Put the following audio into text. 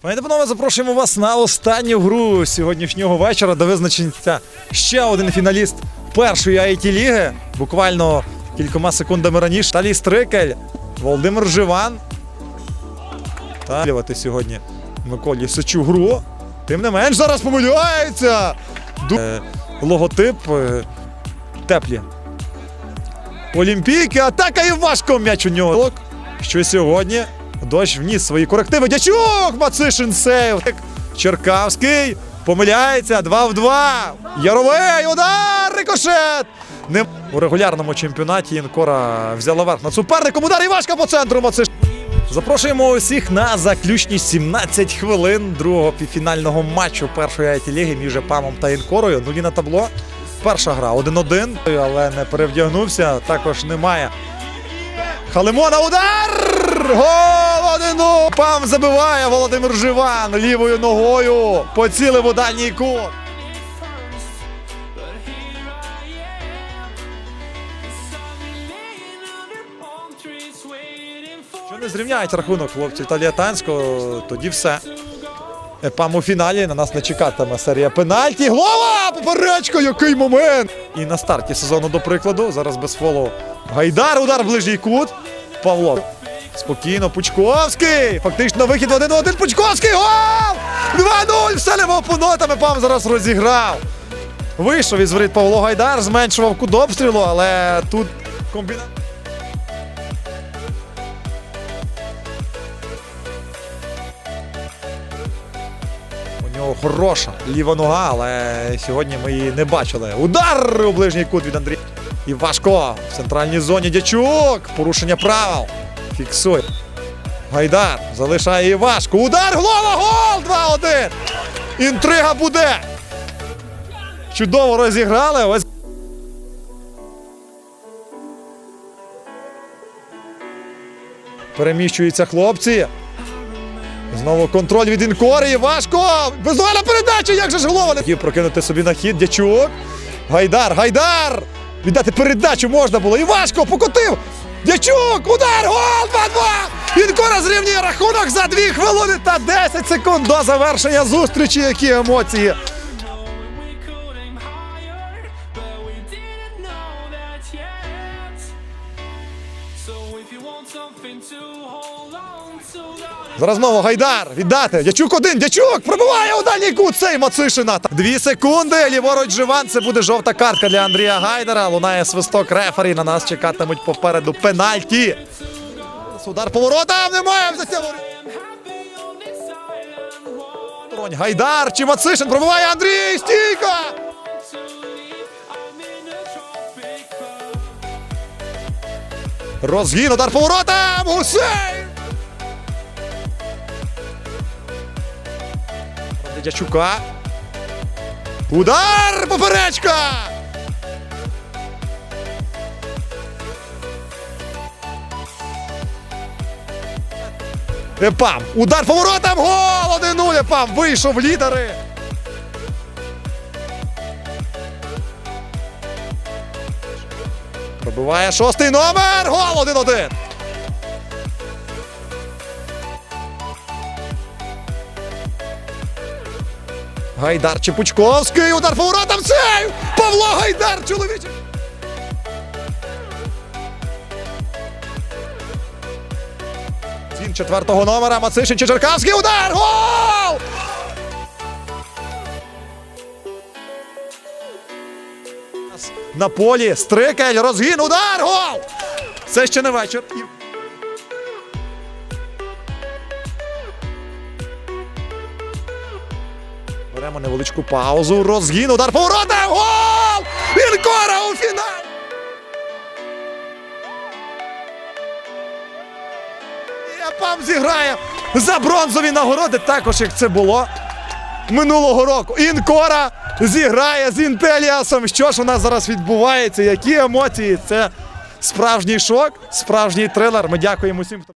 Пані та панове, запрошуємо вас на останню гру сьогоднішнього вечора, де визначиться ще один фіналіст першої it ліги. Буквально кількома секундами раніше. Талій Стрикель, Володимир Живан. Та сьогодні Миколі Сичу гру. Тим не менш зараз помиляється. Ду- Е, Логотип е, теплі. Олімпійки, атака і важко м'яч у нього. Що сьогодні дощ вніс свої корективи. Дячук! Мацишин сейв. Черкавський помиляється. 2 в 2. Яровий удар! Рикошет! Не... У регулярному чемпіонаті Інкора взяла верх над суперником. Удар Івашка по центру Мацишин. Запрошуємо усіх на заключні 17 хвилин другого півфінального матчу першої it ліги між ПАМом та Інкорою. Нулі на табло. Перша гра 1-1, але не перевдягнувся. Також немає. Халимона удар! Гол 1 Пам забиває Володимир Живан лівою ногою. Поцілив у дальній кут. Що не зрівняють рахунок хлопців Таліатанського, тоді все. Епам у фіналі на нас не чекатиме серія пенальті. Голова! Поперечко, який момент! І на старті сезону, до прикладу, зараз без фолу. Гайдар, удар в ближній кут. Павло. Спокійно, Пучковський. Фактично вихід в 1-1. Пучковський. Гол! 2-0. Вселимо понотами. Пам зараз розіграв. Вийшов із воріт Павло Гайдар, зменшував кут обстрілу, але тут комбінат. У нього хороша ліва нога, але сьогодні ми її не бачили. Удар у ближній кут від Андрія. І важко в центральній зоні дячук. Порушення правил. Фіксує. Гайдар залишає Івашку. Удар голова! Гол! 2-1. Інтрига буде. Чудово розіграли. Ось. Переміщуються хлопці. Знову контроль від Інкори. Важко! Бездоганна передача! Як же ж голова хотів прокинути собі на хід. Дячук. Гайдар, Гайдар! Віддати передачу можна було. І важко покотив! Дячук! Удар! Гол! 2-2! Інкора зрівнює рахунок за 2 хвилини та 10 секунд до завершення зустрічі. Які емоції! Зараз знову Гайдар віддати. Дячук один. Дячук пробиває у дальній кут. Цей Мацишина. Дві секунди. Ліворуч Живан. Це буде жовта картка для Андрія Гайдара. Лунає свисток рефері. На нас чекатимуть попереду пенальті. Удар поворотом. Немає воріт. Тронь. Гайдар чи Мацишин пробиває Андрій. Стійка! Розгін. Удар поворотом. Гусей! Дячука. Удар! Поперечка! Епам! Удар поворотом! Гол! 1-0! Епам! Вийшов лідери! Пробиває шостий номер! Гол! 1-1! Гайдар Чепучковський, удар поворотом, сейв! Павло Гайдар, чоловіче! Цін четвертого номера, Мацишин Чечеркавський, удар! Гол! На полі Стрикель, розгін, удар, гол! Це ще не вечір. Беремо невеличку паузу. Розгін, удар поворота. Гол! Інкора у фіналі! Япам зіграє за бронзові нагороди, також як це було минулого року. Інкора зіграє з Інтеліасом. Що ж у нас зараз відбувається? Які емоції? Це справжній шок, справжній трилер. Ми дякуємо всім, хто.